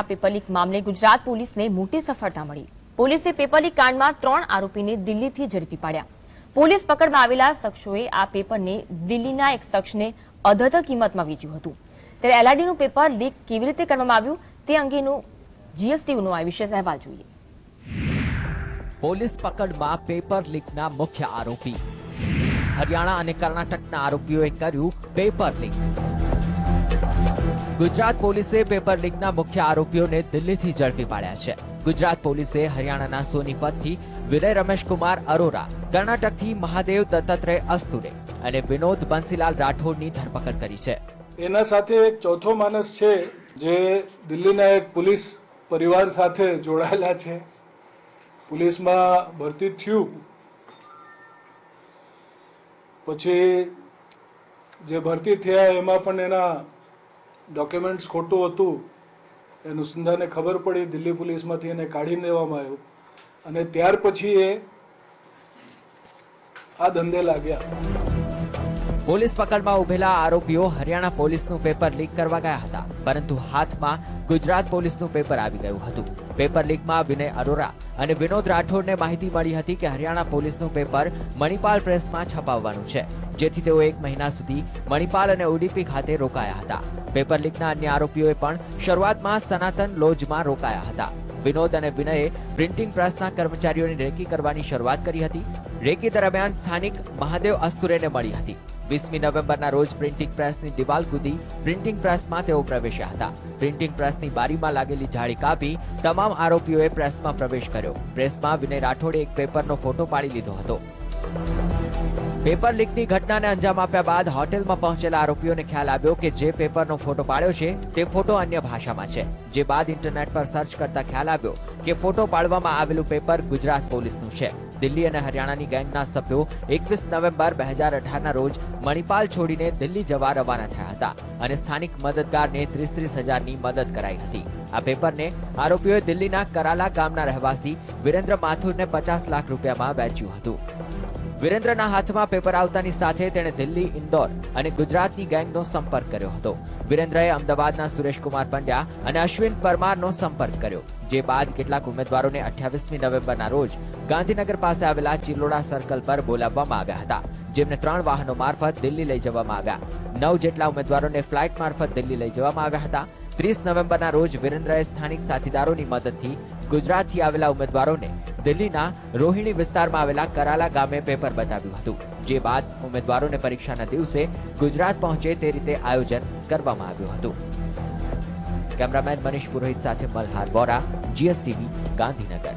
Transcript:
આ paper leak મામલે ગુજરાત પોલીસને મોટી સફળતા મળી. પોલીસે પેપરલીક કાંડમાં ત્રણ આરોપીને દિલ્હીથી ઝડપી પાડ્યા. પોલીસ પકડમાં આવેલા શખ્સોએ આ પેપરને દિલ્હીના એક શખ્સને અધધ કિંમતમાં વેચ્યું હતું. ત્યારે એલઆરડીનું પેપર લીક કેવી રીતે કરવામાં આવ્યું તે અંગેનું જીએસટીનો આ વિશેષ અહેવાલ જોઈએ. પોલીસ પકડમાં પેપર લીકના મુખ્ય આરોપી. હરિયાણા અને કર્ણાટકના આરોપીઓએ કર્યું પેપર લીક. ગુજરાત પોલીસે પેપર લીકના મુખ્ય આરોપીઓને દિલ્હીથી ઝડપી પાડ્યા છે. ગુજરાત પોલીસે હરિયાણાના સોનીપતથી વિનય રમેશકુમાર અરોરા, કર્ણાટકથી મહાદેવ દત્તાત્રેય અસ્તુરે અને વિનોદ બંસીલાલ રાઠોડની ધરપકડ કરી છે. એના સાથે એક ચોથો માણસ છે જે દિલ્હીના એક પોલીસ પરિવાર સાથે જોડાયેલા છે. પોલીસમાં ભરતી થયું. પછી જે ભરતી થયા એમાં પણ એના ડોક્યુમેન્ટ્સ ખોટું હતું, એનું સંધાને ખબર પડી, દિલ્હી પોલીસમાંથી એને કાઢી દેવામાં આવ્યું. અને ત્યાર પછી એ આ ધંધે લાગ્યા. પોલીસ પકડમાં ઉભેલા આરોપીઓ હરિયાણા પોલીસનું પેપર લીક કરવા ગયા હતા, પરંતુ હાથમાં ગુજરાત પોલીસનું પેપર આવી ગયું હતું. પેપર લીકમાં વિનય અરોરા અને વિનોદ રાઠોડને માહિતી મળી હતી કે હરિયાણા પોલીસનું પેપર મણિપાલ પ્રેસમાં છપાવવાનું છે, જેથી તેઓ એક મહિના સુધી મણિપાલ અને ઓડીપી ખાતે રોકાયા હતા. પેપર લીકના અન્ય આરોપીઓએ પણ શરૂઆતમાં સનાતન લોજમાં રોકાયા હતા. વિનોદ અને વિનયે પ્રિન્ટિંગ પ્રેસના કર્મચારીઓની રેકી કરવાની શરૂઆત કરી હતી રેકી દરમિયાન સ્થાનિક મહાદેવ અસ્તુરેને મળી હતી. વીસમી નવેમ્બરના રોજ પ્રિન્ટિંગ પ્રેસની દિવાલ કૂદી પ્રિન્ટિંગ પ્રેસમાં તેઓ પ્રવેશ્યા હતા. પ્રિન્ટિંગ પ્રેસની બારીમાં લાગેલી જાળી કાપી તમામ આરોપીઓએ પ્રેસમાં પ્રવેશ કર્યો. પ્રેસમાં વિનય રાઠોડે એક પેપરનો ફોટો પાડી લીધો હતો. પેપર લીકની ઘટનાને અંજામ આપ્યા બાદ હોટેલમાં પહોંચેલા આરોપીઓને ખ્યાલ આવ્યો કે જે પેપરનો ફોટો પાડ્યો છે તે ફોટો અન્ય ભાષામાં છે. જે બાદ ઇન્ટરનેટ પર સર્ચ કરતા ખ્યાલ આવ્યો કે ફોટો પાડવામાં આવેલું પેપર ગુજરાત પોલીસનું છે. દિલ્હી અને હરિયાણાની ગેંગના સભ્યો એકવીસ નવેમ્બર બે હજાર અઢારના રોજ મણિપાલ છોડીને દિલ્હી જવા રવાના થયા હતા અને સ્થાનિક મદદગારને ત્રીસ ત્રીસ હજારની મદદ કરાઈ હતી. આ પેપરને આરોપીઓએ દિલ્હીના કરાલા ગામના રહેવાસી વિરેન્દ્ર માથુરને પચાસ લાખ રૂપિયામાં વેચ્યું હતું. વિરેન્દ્રના હાથમાં પેપર આવતાની સાથે તેણે દિલ્હી, ઇન્દોર અને ગુજરાતની ગેંગનો સંપર્ક કર્યો હતો. વિરેન્દ્રએ અમદાવાદના સુરેશકુમાર પંડ્યા અને અશ્વિન પરમારનો સંપર્ક કર્યો, જે બાદ કેટલાક ઉમેદવારોને અઠ્યાવીસમી નવેમ્બરના રોજ ગાંધીનગર પાસે આવેલા ચિલોડા સર્કલ પર બોલાવવામાં આવ્યા હતા, જેમને ત્રણ વાહનો મારફત દિલ્હી લઈ જવામાં આવ્યા. નવ જેટલા ઉમેદવારોને ફ્લાઇટ મારફત દિલ્હી લઈ જવામાં આવ્યા હતા ત્રીસ નવેમ્બરના રોજ વિરેન્દ્રએ સ્થાનિક સાથીદારોની મદદથી ગુજરાતથી આવેલા ઉમેદવારોને દિલ્હીના રોહિણી વિસ્તારમાં આવેલા કરાલા ગામે પેપર બતાવ્યું હતું, જે બાદ ઉમેદવારોને પરીક્ષાના દિવસે ગુજરાત પહોંચે તે રીતે આયોજન કરવામાં આવ્યું હતું. કેમેરામેન મનીષ પુરોહિત સાથે મલ્હાર વોરા, જીએસટીવી, ગાંધીનગર.